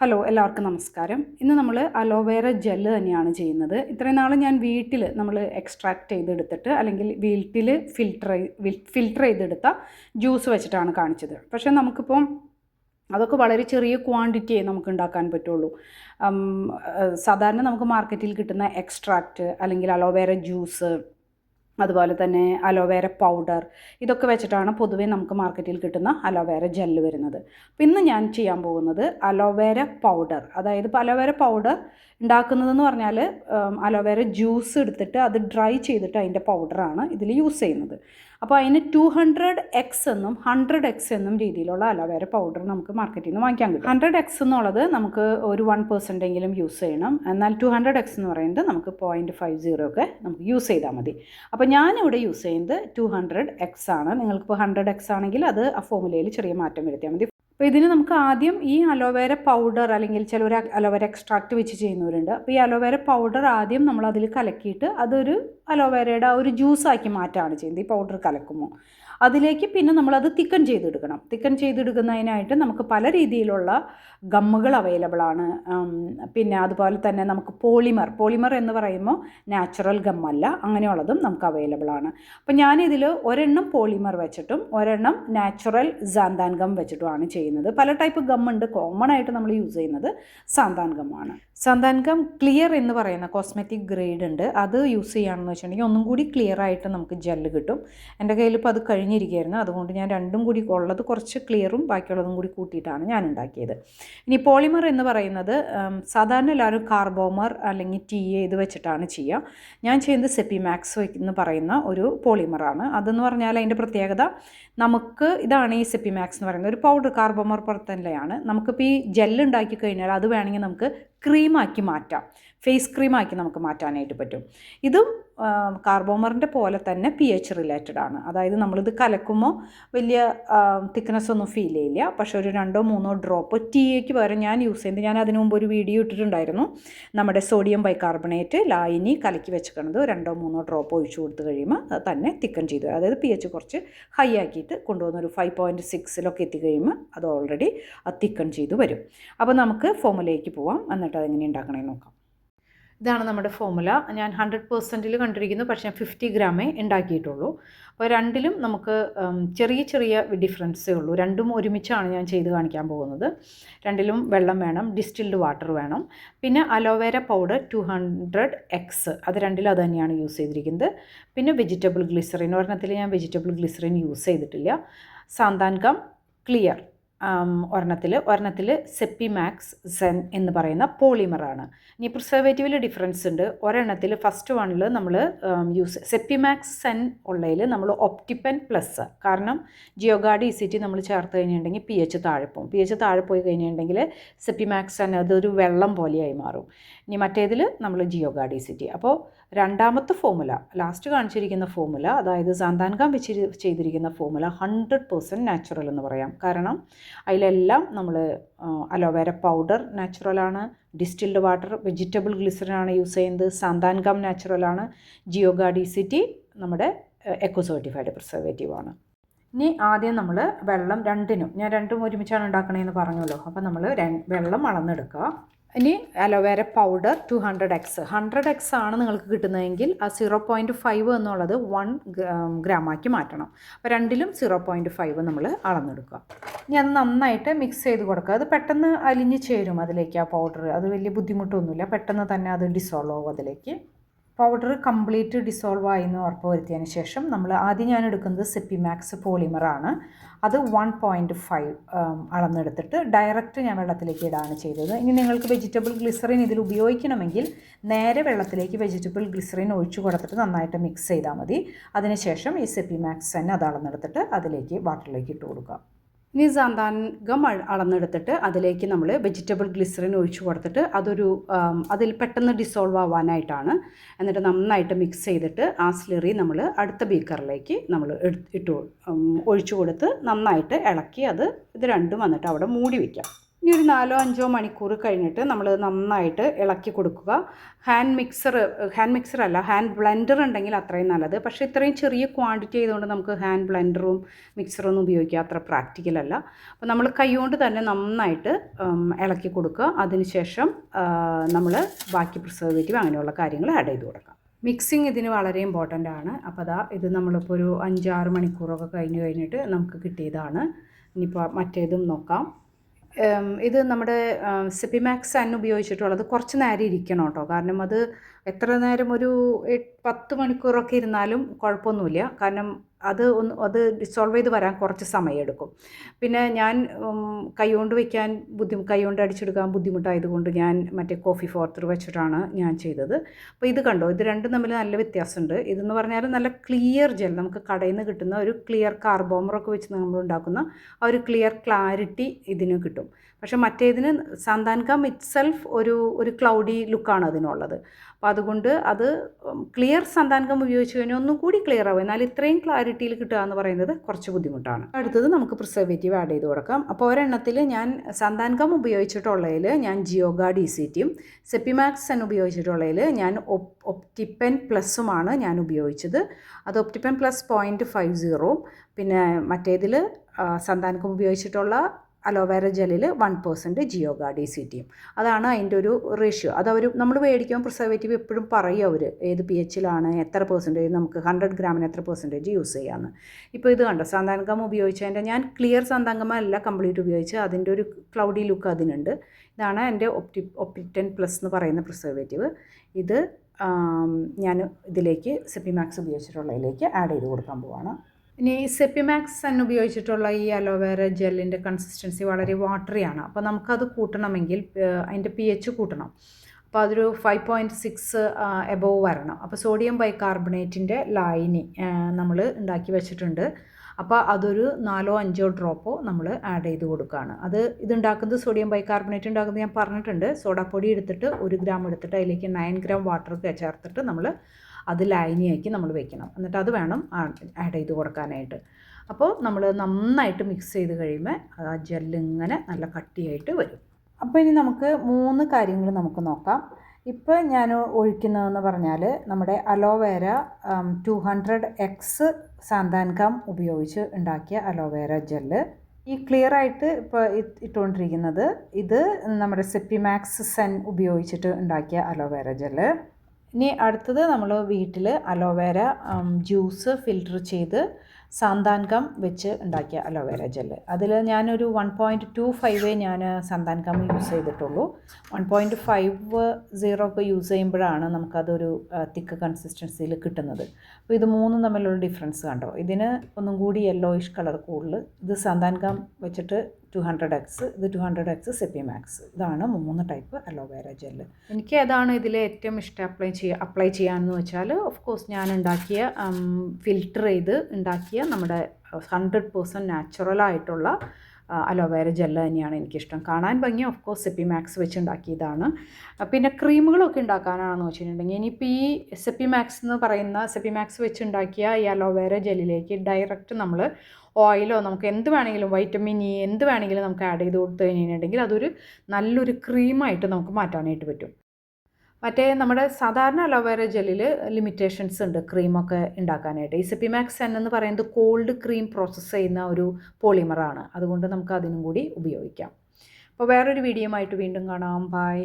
Hello എല്ലാവർക്കും നമസ്കാരം. ഇന്ന് നമ്മൾ അലോവേറ ജെല്ല് തന്നെയാണ് ചെയ്യുന്നത്. ഇത്രയും നാൾ ഞാൻ വീട്ടിൽ നമ്മൾ എക്സ്ട്രാക്ട് ചെയ്തെടുത്തിട്ട് അല്ലെങ്കിൽ വീട്ടിൽ ഫിൽട്ടർ ഫിൽട്ടർ ചെയ്തെടുത്ത ജ്യൂസ് വെച്ചിട്ടാണ് കാണിച്ചത്. പക്ഷേ നമുക്കിപ്പം അതൊക്കെ വളരെ ചെറിയ ക്വാണ്ടിറ്റിയെ നമുക്ക് ഉണ്ടാക്കാൻ പറ്റുള്ളൂ. സാധാരണ നമുക്ക് മാർക്കറ്റിൽ കിട്ടുന്ന എക്സ്ട്രാക്റ്റ് അല്ലെങ്കിൽ അലോവേറ ജ്യൂസ് അതുപോലെ തന്നെ അലോവേര പൗഡർ ഇതൊക്കെ വെച്ചിട്ടാണ് പൊതുവേ നമുക്ക് മാർക്കറ്റിൽ കിട്ടുന്ന അലോവേര ജെല്ല് വരുന്നത്. അപ്പോൾ ഇന്ന് ഞാൻ ചെയ്യാൻ പോകുന്നത് അലോവേര പൗഡർ അതായത് ഇപ്പോൾ അലോവേര പൗഡർ ഉണ്ടാക്കുന്നതെന്ന് പറഞ്ഞാൽ അലോവേര ജ്യൂസ് എടുത്തിട്ട് അത് ഡ്രൈ ചെയ്തിട്ട് അതിന്റെ പൗഡറാണ് ഇതിൽ യൂസ് ചെയ്യുന്നത്. അപ്പോൾ അതിന് ടു ഹൺഡ്രഡ് എക്സ് എന്നും ഹൺഡ്രഡ് എക്സ് എന്നും രീതിയിലുള്ള അലോവേര പൗഡർ നമുക്ക് മാർക്കറ്റിൽ നിന്ന് വാങ്ങിക്കാൻ കിട്ടും. ഹൺഡ്രഡ് എക്സ് എന്നുള്ളത് നമുക്ക് ഒരു വൺ പെർസെന്റ് എങ്കിലും യൂസ് ചെയ്യണം. എന്നാൽ ടു ഹൺഡ്രഡ് എക്സ് എന്ന് പറയുന്നത് നമുക്ക് പോയിന്റ് ഫൈവ് സീറോ ഒക്കെ നമുക്ക് യൂസ് ചെയ്താൽ മതി. അപ്പോൾ ഞാനിവിടെ യൂസ് ചെയ്യുന്നത് ടു ഹൺഡ്രഡ് എക്സ് ആണ്. നിങ്ങൾക്കിപ്പോൾ ഹൺഡ്രഡ് എക്സ് ആണെങ്കിൽ അത് ആ ഫോമുലയിൽ ചെറിയ മാറ്റം വരുത്തിയാൽ മതി. അപ്പോൾ ഇതിന് നമുക്ക് ആദ്യം ഈ അലോവേര പൗഡർ അല്ലെങ്കിൽ ചിലർ അലോവേര എക്സ്ട്രാക്റ്റ് വെച്ച് ചെയ്യുന്നവരുണ്ട്. അപ്പോൾ ഈ അലോവേര പൗഡർ ആദ്യം നമ്മൾ അതിൽ കലക്കിയിട്ട് അതൊരു അലോവേരയുടെ ആ ഒരു ജ്യൂസാക്കി മാറ്റാണ് ചെയ്യുന്നത്. ഈ പൗഡർ കലക്കുമ്പോൾ. അതിലേക്ക് പിന്നെ നമ്മളത് തിക്കൻ ചെയ്തെടുക്കണം. തിക്കൻ ചെയ്തെടുക്കുന്നതിനായിട്ട് നമുക്ക് പല രീതിയിലുള്ള ഗമ്മുകൾ അവൈലബിൾ ആണ്. പിന്നെ അതുപോലെ തന്നെ നമുക്ക് പോളിമർ പോളിമർ എന്ന് പറയുമ്പോൾ നാച്ചുറൽ ഗമ്മല്ല അങ്ങനെയുള്ളതും നമുക്ക് അവൈലബിൾ ആണ്. അപ്പോൾ ഞാനിതിൽ ഒരെണ്ണം പോളിമർ വെച്ചിട്ടും ഒരെണ്ണം നാച്ചുറൽ സാന്താൻ ഗം വെച്ചിട്ടുമാണ് ചെയ്യുന്നത്. പല ടൈപ്പ് ഗമ്മുണ്ട് കോമൺ ആയിട്ട് നമ്മൾ യൂസ് ചെയ്യുന്നത് സാന്താൻ ഗമ്മാണ് സാന്താൻ ഗം ക്ലിയർ എന്ന് പറയുന്ന കോസ്മെറ്റിക് ഗ്രേഡ് ഉണ്ട്. അത് യൂസ് ചെയ്യുകയാണെന്ന് വെച്ചിട്ടുണ്ടെങ്കിൽ ഒന്നും കൂടി ക്ലിയർ ആയിട്ട് നമുക്ക് ജെല്ല് കിട്ടും. എന്റെ കയ്യിൽ ഇപ്പോൾ അത് കഴിഞ്ഞിരിക്കുകയായിരുന്നു. അതുകൊണ്ട് ഞാൻ രണ്ടും കൂടി ഉള്ളത് കുറച്ച് ക്ലിയറും ബാക്കിയുള്ളതും കൂടി കൂട്ടിയിട്ടാണ് ഞാൻ ഉണ്ടാക്കിയത്. ഇനി പോളിമർ എന്ന് പറയുന്നത് സാധാരണ എല്ലാവരും കാർബോമർ അല്ലെങ്കിൽ ടി എ ഇത് വെച്ചിട്ടാണ് ചെയ്യുക. ഞാൻ ചെയ്യുന്നത് സെപ്പിമാക്സ് എന്ന് പറയുന്ന ഒരു പോളിമറാണ് അതെന്ന് പറഞ്ഞാൽ അതിന്റെ പ്രത്യേകത നമുക്ക് ഇതാണ് ഈ സെപ്പിമാക്സ് എന്ന് പറയുന്നത്. ഒരു പൗഡർ കാർബോമർ പുറത്തന്നെയാണ്. നമുക്കിപ്പോൾ ഈ ജെല്ല് ഉണ്ടാക്കി കഴിഞ്ഞാൽ അത് വേണമെങ്കിൽ നമുക്ക് ക്രീമാക്കി മാറ്റാം. ഫേസ് ക്രീമാക്കി നമുക്ക് മാറ്റാനായിട്ട് പറ്റും. ഇതും കാർബോമറിന്റെ പോലെ തന്നെ പി എച്ച് റിലേറ്റഡ് ആണ്. അതായത് നമ്മളിത് കലക്കുമ്പോൾ വലിയ തിക്നെസ് ഒന്നും ഫീൽ ചെയ്യില്ല. പക്ഷേ ഒരു രണ്ടോ മൂന്നോ ഡ്രോപ്പ് ടി എക്ക് പകരം ഞാൻ യൂസ് ചെയ്യുന്നത് ഞാൻ അതിനു മുമ്പ് ഒരു വീഡിയോ ഇട്ടിട്ടുണ്ടായിരുന്നു. നമ്മുടെ സോഡിയം ബൈകാർബണേറ്റ് ലായിനി കലക്കി വെച്ചിരിക്കുന്നത് രണ്ടോ മൂന്നോ ഡ്രോപ്പ് ഒഴിച്ചു കൊടുത്ത് കഴിയുമ്പോൾ തന്നെ തിക്കൻ ചെയ്തു അതായത് പി എച്ച് കുറച്ച് ഹൈ ആക്കിയിട്ട് കൊണ്ടുവന്ന ഒരു ഫൈവ് പോയിന്റ് സിക്സിലൊക്കെ എത്തിക്കഴിയുമ്പോൾ അത് ഓൾറെഡി തിക്കൺ ചെയ്തു വരും. അപ്പോൾ നമുക്ക് ഫോമിലേക്ക് പോവാം. എന്നിട്ട് അതെങ്ങനെ ഉണ്ടാക്കണമെന്ന് നോക്കാം. ഇതാണ് നമ്മുടെ ഫോമുല ഞാൻ ഹൺഡ്രഡ് പെർസെന്റിൽ കണ്ടിരിക്കുന്നു പക്ഷേ ഫിഫ്റ്റി ഗ്രാമേ ഉണ്ടാക്കിയിട്ടുള്ളൂ. അപ്പോൾ രണ്ടിലും നമുക്ക് ചെറിയ ചെറിയ ഡിഫറൻസേ ഉള്ളൂ. രണ്ടും ഒരുമിച്ചാണ് ഞാൻ ചെയ്ത് കാണിക്കാൻ പോകുന്നത്. രണ്ടിലും വെള്ളം വേണം ഡിസ്റ്റിൽഡ് വാട്ടർ വേണം. പിന്നെ aloe vera powder two hundred X അത് രണ്ടിലും അത് തന്നെയാണ് യൂസ് ചെയ്തിരിക്കുന്നത്. പിന്നെ വെജിറ്റബിൾ ഗ്ലിസറിൻ ഒരെണ്ണത്തിൽ ഞാൻ വെജിറ്റബിൾ ഗ്ലിസറിൻ യൂസ് ചെയ്തിട്ടില്ല. സാന്താൻകം ക്ലിയർ ഒരെണ്ണത്തിൽ ഒരെണ്ണത്തിൽ സെപ്പിമാക്സ് സെൻ എന്ന് പറയുന്ന പോളിമറാണ് ഇനി പ്രിസർവേറ്റീവിൽ ഡിഫറൻസ് ഉണ്ട്. ഒരെണ്ണത്തിൽ ഫസ്റ്റ് വണ്ണിൽ നമ്മൾ യൂസ് സെപ്പിമാക്സ് സെൻ ഉള്ളതിൽ നമ്മൾ ഒപ്റ്റിപ്പൻ പ്ലസ്. കാരണം ജിയോഗാർഡ് ഇസിറ്റി നമ്മൾ ചേർത്ത് കഴിഞ്ഞിട്ടുണ്ടെങ്കിൽ പി എച്ച് താഴെ പോകും. പി എച്ച് താഴെ പോയി കഴിഞ്ഞിട്ടുണ്ടെങ്കിൽ സെപ്പിമാക്സ് സെൻ അതൊരു വെള്ളം പോലെയായി മാറും. ഇനി മറ്റേതിൽ നമ്മൾ ജിയോ ഗാർഡിസിറ്റി അപ്പോൾ രണ്ടാമത്തെ ഫോമുല ലാസ്റ്റ് കാണിച്ചിരിക്കുന്ന ഫോമുല അതായത് സാന്താൻകാം വെച്ച് ചെയ്തിരിക്കുന്ന ഫോമുല ഹൺഡ്രഡ് പേഴ്സന്റ് നാച്ചുറൽ എന്ന് പറയാം. കാരണം അതിലെല്ലാം നമ്മൾ അലോവേര പൗഡർ നാച്ചുറലാണ് ഡിസ്റ്റിൽഡ് വാട്ടർ വെജിറ്റബിൾ ഗ്ലിസറിനാണ് യൂസ് ചെയ്യുന്നത് സാന്താൻകാം നാച്ചുറലാണ് ജിയോ ഗാർഡിസിറ്റി നമ്മുടെ എക്കോ സർട്ടിഫൈഡ് പ്രിസർവേറ്റീവാണ് ഇനി ആദ്യം നമ്മൾ വെള്ളം രണ്ടിനും ഞാൻ രണ്ടും ഒരുമിച്ചാണ് ഉണ്ടാക്കണേന്ന് പറഞ്ഞല്ലോ അപ്പോൾ നമ്മൾ വെള്ളം അളന്നെടുക്കുക. ഇനി aloe vera powder two hundred X hundred X ആണ് നിങ്ങൾക്ക് കിട്ടുന്നതെങ്കിൽ ആ സീറോ പോയിന്റ് ഫൈവ് എന്നുള്ളത് വൺ ഗ്രാമാക്കി മാറ്റണം. അപ്പോൾ രണ്ടിലും സീറോ പോയിന്റ് ഫൈവ് നമ്മൾ അളന്നെടുക്കുക. ഇനി അത് നന്നായിട്ട് മിക്സ് ചെയ്ത് കൊടുക്കുക. അത് പെട്ടെന്ന് അലിഞ്ഞ് ചേരും അതിലേക്ക് ആ പൗഡർ. അത് വലിയ ബുദ്ധിമുട്ടൊന്നുമില്ല. പെട്ടെന്ന് തന്നെ അത് ഡിസോൾവ് ആവും അതിലേക്ക്. പൗഡർ കംപ്ലീറ്റ് ഡിസോൾവ് ആയി എന്ന് ഉറപ്പ് വരുത്തിയതിന് ശേഷം നമ്മൾ ആദ്യം ഞാൻ എടുക്കുന്നത് സെപ്പിമാക്സ് പോളിമറാണ് അത് വൺ പോയിന്റ് ഫൈവ് അളന്നെടുത്തിട്ട് ഡയറക്റ്റ് ഞാൻ വെള്ളത്തിലേക്ക് ഇടാണ് ചെയ്തത്. ഇനി നിങ്ങൾക്ക് വെജിറ്റബിൾ ഗ്ലിസറിൻ ഇതിൽ ഉപയോഗിക്കണമെങ്കിൽ നേരെ വെള്ളത്തിലേക്ക് വെജിറ്റബിൾ ഗ്ലിസറിൻ ഒഴിച്ചു കൊടുത്തിട്ട് നന്നായിട്ട് മിക്സ് ചെയ്താൽ മതി. അതിനുശേഷം ഈ സെപ്പിമാക്സ് തന്നെ അത് അളന്നെടുത്തിട്ട് അതിലേക്ക് വാട്ടറിലേക്ക് ഇട്ട് കൊടുക്കുക. ഇനി സാന്താൻഗം അള- അളന്നെടുത്തിട്ട് അതിലേക്ക് നമ്മൾ വെജിറ്റബിൾ ഗ്ലിസറിൻ ഒഴിച്ചു കൊടുത്തിട്ട് അതൊരു അതിൽ പെട്ടെന്ന് ഡിസോൾവ് ആവാനായിട്ടാണ്. എന്നിട്ട് നന്നായിട്ട് മിക്സ് ചെയ്തിട്ട് ആ സ്ലിറി നമ്മൾ അടുത്ത ബീക്കറിലേക്ക് നമ്മൾ ഇട്ട് ഒഴിച്ചു കൊടുത്ത് നന്നായിട്ട് ഇളക്കി അത് ഇത് രണ്ടും വന്നിട്ട് അവിടെ മൂടി വയ്ക്കാം ഇനി ഒരു നാലോ അഞ്ചോ മണിക്കൂർ കഴിഞ്ഞിട്ട് നമ്മൾ നന്നായിട്ട് ഇളക്കി കൊടുക്കുക. ഹാൻഡ് മിക്സർ ഹാൻഡ് മിക്സർ അല്ല ഹാൻഡ് ബ്ലെൻഡർ ഉണ്ടെങ്കിൽ അത്രയും നല്ലത്. പക്ഷേ ഇത്രയും ചെറിയ ക്വാണ്ടിറ്റി ആയതുകൊണ്ട് നമുക്ക് ഹാൻഡ് ബ്ലെൻഡറും മിക്സറൊന്നും ഉപയോഗിക്കുക അത്ര പ്രാക്ടിക്കൽ അല്ല. അപ്പോൾ നമ്മൾ കൈകൊണ്ട് തന്നെ നന്നായിട്ട് ഇളക്കി കൊടുക്കുക. അതിനുശേഷം നമ്മൾ ബാക്കി പ്രിസർവേറ്റീവ് അങ്ങനെയുള്ള കാര്യങ്ങൾ ആഡ് ചെയ്ത് കൊടുക്കാം. മിക്സിങ് ഇതിന് വളരെ ഇമ്പോർട്ടന്റ് ആണ്. അപ്പോൾ അതാ ഇത് നമ്മളിപ്പോൾ ഒരു അഞ്ചാറ് മണിക്കൂറൊക്കെ കഴിഞ്ഞ് കഴിഞ്ഞിട്ട് നമുക്ക് കിട്ടിയതാണ്. ഇനിയിപ്പോൾ മറ്റേതും നോക്കാം. ഇത് നമ്മുടെ സിപ്പിമാക്സ് അന്ന് ഉപയോഗിച്ചിട്ടുള്ളത് കുറച്ച് നേരം ഇരിക്കണം കേട്ടോ. കാരണം അത് എത്ര നേരം ഒരു പത്ത് മണിക്കൂറൊക്കെ ഇരുന്നാലും കുഴപ്പമൊന്നുമില്ല. കാരണം അത് ഒന്ന് അത് ഡിസോൾവ് ചെയ്ത് വരാൻ കുറച്ച് സമയമെടുക്കും. പിന്നെ ഞാൻ കൈകൊണ്ട് വയ്ക്കാൻ ബുദ്ധിമു കൈകൊണ്ട് അടിച്ചെടുക്കാൻ ബുദ്ധിമുട്ടായതുകൊണ്ട് ഞാൻ മറ്റേ കോഫി ഫോർത്തർ വെച്ചിട്ടാണ് ഞാൻ ചെയ്തത്. അപ്പോൾ ഇത് കണ്ടോ? ഇത് രണ്ടും തമ്മിൽ നല്ല വ്യത്യാസമുണ്ട്. ഇതെന്ന് പറഞ്ഞാൽ നല്ല ക്ലിയർ ജെൽ നമുക്ക് കടയിൽ നിന്ന് കിട്ടുന്ന ഒരു ക്ലിയർ കാർബോമറൊക്കെ വെച്ച് നമ്മൾ ഉണ്ടാക്കുന്ന ആ ഒരു ക്ലിയർ ക്ലാരിറ്റി ഇതിന് കിട്ടും. പക്ഷേ മറ്റേതിന് സാന്താൻകം ഇറ്റ്സെൽഫ് ഒരു ഒരു ക്ലൗഡി ലുക്കാണ് അതിനുള്ളത്. അപ്പോൾ അതുകൊണ്ട് അത് ക്ലിയർ സന്താനകം ഉപയോഗിച്ച് കഴിഞ്ഞാൽ ഒന്നും കൂടി ക്ലിയർ ആവും. എന്നാൽ ഇത്രയും ക്ലാരിറ്റിയിൽ കിട്ടുക എന്ന് പറയുന്നത് കുറച്ച് ബുദ്ധിമുട്ടാണ്. അടുത്തത് നമുക്ക് പ്രിസർവേറ്റീവ് ആഡ് ചെയ്ത് കൊടുക്കാം. അപ്പോൾ ഒരെണ്ണത്തിൽ ഞാൻ സന്താനകം ഉപയോഗിച്ചിട്ടുള്ളതിൽ ഞാൻ ജിയോഗ ഡി സി ടിയും സെപ്പിമാക്സ് എന്ന് ഉപയോഗിച്ചിട്ടുള്ളതിൽ ഞാൻ ഒപ് ഒപ്റ്റിപ്പൻ പ്ലസ്സുമാണ് ഞാൻ ഉപയോഗിച്ചത്. അത് ഒപ്റ്റിപ്പൻ പ്ലസ് പോയിന്റ് ഫൈവ് സീറോവും പിന്നെ മറ്റേതിൽ സന്താനകം ഉപയോഗിച്ചിട്ടുള്ള അലോവേര ജെല്ലിൽ one percent Geogard C ടിയും അതാണ് അതിന്റെ ഒരു റേഷ്യോ അത് അവർ നമ്മൾ മേടിക്കുമ്പോൾ പ്രിസർവേറ്റീവ് എപ്പോഴും പറയും അവർ ഏത് പി എച്ചിലാണ് എത്ര പെർസെന്റേജ് നമുക്ക് ഹൺഡ്രഡ് ഗ്രാമിന് എത്ര പെർസെന്റേജ് യൂസ് ചെയ്യാമെന്ന് ഇപ്പോൾ ഇത് കണ്ടോ? സന്താനകം ഉപയോഗിച്ചതിന്റെ ഞാൻ ക്ലിയർ സാന്താങ്കമ അല്ല കംപ്ലീറ്റ് ഉപയോഗിച്ച് അതിന്റെ ഒരു ക്ലൗഡി ലുക്ക് അതിനുണ്ട്. ഇതാണ് എന്റെ ഒപ്റ്റി ഒപ്റ്റിറ്റൻ പ്ലസ് എന്ന് പറയുന്ന പ്രിസർവേറ്റീവ് ഇത് ഞാൻ ഇതിലേക്ക് സെപ്പിമാക്സ് ഉപയോഗിച്ചിട്ടുള്ളതിലേക്ക് ആഡ് ചെയ്ത് കൊടുക്കാൻ പോവാണ്. ഇനി സെപ്പിമാക്സ് തന്നെ ഉപയോഗിച്ചിട്ടുള്ള ഈ അലോവേറ ജെല്ലിന്റെ കൺസിസ്റ്റൻസി വളരെ വാട്ടറി ആണ് അപ്പോൾ നമുക്കത് കൂട്ടണമെങ്കിൽ അതിന്റെ പി എച്ച് കൂട്ടണം. അപ്പോൾ അതൊരു ഫൈവ് പോയിന്റ് സിക്സ് എബോവ് വരണം. അപ്പോൾ സോഡിയം ബൈകാർബണേറ്റിന്റെ ലായനി നമ്മൾ ഉണ്ടാക്കി വെച്ചിട്ടുണ്ട്. അപ്പോൾ അതൊരു നാലോ അഞ്ചോ ഡ്രോപ്പോ നമ്മൾ ആഡ് ചെയ്ത് കൊടുക്കുകയാണ് അത് ഇതുണ്ടാക്കുന്നത് സോഡിയം ബൈകാർബണേറ്റ് ഉണ്ടാക്കുന്നത് ഞാൻ പറഞ്ഞിട്ടുണ്ട്. സോഡാപ്പൊടി എടുത്തിട്ട് ഒരു ഗ്രാം എടുത്തിട്ട് അതിലേക്ക് നയൻ ഗ്രാം വാട്ടർ ചേർത്തിട്ട് നമ്മൾ അത് ലൈനിയാക്കി നമ്മൾ വെക്കണം. എന്നിട്ട് അത് വേണം ആഡ് ചെയ്ത് കൊടുക്കാനായിട്ട്. അപ്പോൾ നമ്മൾ നന്നായിട്ട് മിക്സ് ചെയ്ത് കഴിയുമ്പോൾ ആ ജെല്ല് ഇങ്ങനെ നല്ല കട്ടിയായിട്ട് വരും. അപ്പോൾ ഇനി നമുക്ക് മൂന്ന് കാര്യങ്ങൾ നമുക്ക് നോക്കാം. ഇപ്പോൾ ഞാൻ ഒഴിക്കുന്നതെന്ന് പറഞ്ഞാൽ നമ്മുടെ aloe vera two hundred X xanthan gum ഉപയോഗിച്ച് ഉണ്ടാക്കിയ അലോവേര ജെല്ല് ഈ ക്ലിയർ ആയിട്ട് ഇപ്പോൾ ഇട്ടുകൊണ്ടിരിക്കുന്നത് ഇത് നമ്മുടെ സെപ്പിമാക്സ് സെൻ ഉപയോഗിച്ചിട്ട് ഉണ്ടാക്കിയ അലോവേര ജെല്ല് ഇനി അടുത്തത് നമ്മൾ വീട്ടിൽ അലോവേര ജ്യൂസ് ഫിൽറ്റർ ചെയ്ത് സാന്താൻകം വെച്ച് ഉണ്ടാക്കിയ അലോവേര ജെല്ല്. അതിൽ ഞാനൊരു വൺ പോയിന്റ് ടു ഫൈവ് ഞാൻ സാന്താൻകം യൂസ് ചെയ്തിട്ടുള്ളൂ. വൺ പോയിന്റ് ഫൈവ് സീറോ ഒക്കെ യൂസ് ചെയ്യുമ്പോഴാണ് നമുക്കതൊരു തിക്ക് കൺസിസ്റ്റൻസിയിൽ കിട്ടുന്നത്. അപ്പോൾ ഇത് മൂന്നും തമ്മിലുള്ള ഡിഫറൻസ് കണ്ടോ? ഇതിന് ഒന്നും കൂടി യെല്ലോയിഷ് കളർ കൂടുതൽ ഇത് സാന്താൻകം വെച്ചിട്ട് ടു ഹൺഡ്രഡ് എക്സ് ഇത് ടു ഹൺഡ്രഡ് എക്സ് സെപ്പിമാക്സ് ഇതാണ് മൂന്ന് ടൈപ്പ് അലോവേര ജെല്ല് എനിക്ക് ഏതാണ് ഇതിൽ ഏറ്റവും ഇഷ്ടം അപ്ലൈ ചെയ്യുക അപ്ലൈ ചെയ്യാമെന്ന് വെച്ചാൽ ഓഫ് കോഴ്സ് ഞാൻ ഉണ്ടാക്കിയ ഫിൽറ്റർ ചെയ്ത് ഉണ്ടാക്കിയ നമ്മുടെ ഹൺഡ്രഡ് പേഴ്സന്റ് നാച്ചുറലായിട്ടുള്ള അലോവേര ജെല്ല് തന്നെയാണ് എനിക്കിഷ്ടം. കാണാൻ ഭംഗി ഓഫ് കോഴ്സ് സെപ്പിമാക്സ് വെച്ച് ഉണ്ടാക്കിയതാണ്. പിന്നെ ക്രീമുകളൊക്കെ ഉണ്ടാക്കാനാണെന്ന് വെച്ചിട്ടുണ്ടെങ്കിൽ ഇനിയിപ്പോൾ ഈ സെപ്പിമാക്സ് എന്ന് പറയുന്ന സെപ്പിമാക്സ് വെച്ച് ഉണ്ടാക്കിയ ഈ അലോവേര ജെല്ലിലേക്ക് ഡയറക്റ്റ് നമ്മൾ ഓയിലോ നമുക്ക് എന്ത് വേണമെങ്കിലും വൈറ്റമിൻ ഇ എന്ത് വേണമെങ്കിലും നമുക്ക് ആഡ് ചെയ്ത് കൊടുത്തു കഴിഞ്ഞിട്ടുണ്ടെങ്കിൽ അതൊരു നല്ലൊരു ക്രീമായിട്ട് നമുക്ക് മാറ്റാനായിട്ട് പറ്റും. മറ്റേ നമ്മുടെ സാധാരണ അലോവേര ജെല്ലിൽ ലിമിറ്റേഷൻസ് ഉണ്ട് ക്രീമൊക്കെ ഉണ്ടാക്കാനായിട്ട്. ഈ സെപ്പിമാക്സ് എൻ എന്ന് പറയുന്നത് കോൾഡ് ക്രീം പ്രോസസ്സ് ചെയ്യുന്ന ഒരു പോളിമറാണ് അതുകൊണ്ട് നമുക്ക് അതിനും കൂടി ഉപയോഗിക്കാം. അപ്പോൾ വേറൊരു വീഡിയോ ആയിട്ട് വീണ്ടും കാണാം. ബൈ.